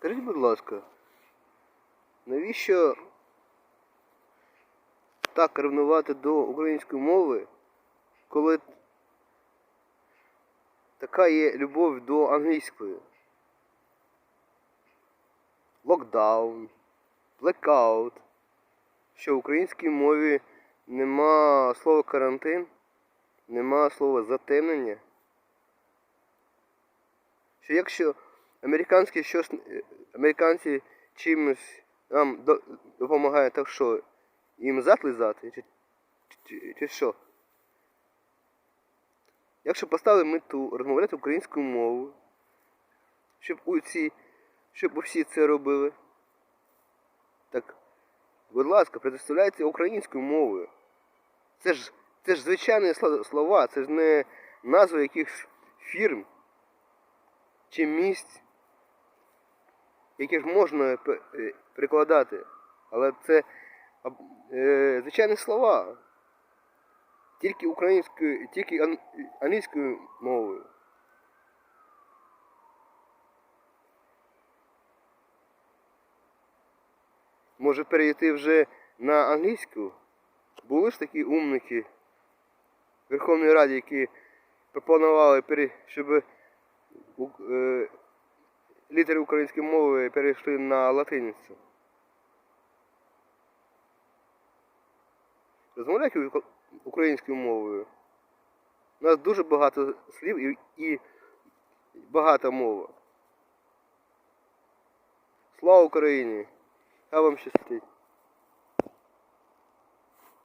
Скажіть, будь ласка, навіщо так ревнувати до української мови, коли така є любов до англійської? Локдаун, блекаут, що в українській мові нема слова карантин, нема слова затемнення. Що якщо американські щось, е, американці чимось нам до- допомагають, так що їм зад лизати, чи, чи, чи що? Якщо поставили мету розмовляти українською мовою, щоб усі, щоб усі це робили, так, будь ласка, предоставляйте українською мовою. Це ж, це ж звичайні слова, це ж не назви якихось фірм чи місць, яких можна пе- е. Але це е, звичайні слова. Тільки українською, тільки ан- англійською мовою. Може перейти вже на англійську? Були ж такі умники в Верховній Раді, які пропонували, щоб е, літери української мови перейшли на латиницю. Розмовляйте українською мовою. У нас дуже багато слів і, і багата мова. Слава Україні! Я вам щастить!